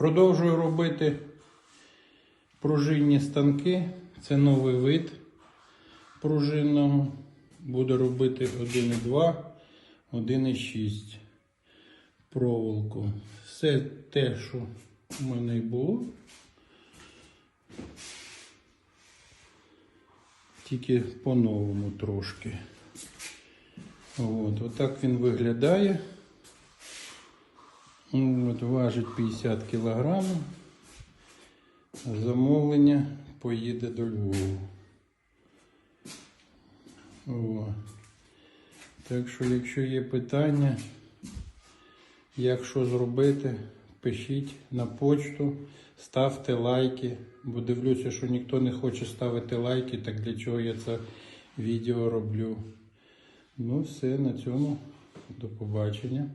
Продовжую робити пружинні станки. Це новий вид пружинного. Буду робити 1,2, 1,6 проволоку. Все те, що у мене і було. Тільки по-новому трошки. От, отак він виглядає. От, важить 50 кг. Замовлення поїде до Львову. О. Так що, якщо є питання, як що зробити, пишіть на почту, ставте лайки, бо дивлюся, що ніхто не хоче ставити лайки, так для чого я це відео роблю. Ну, все, на цьому. До побачення.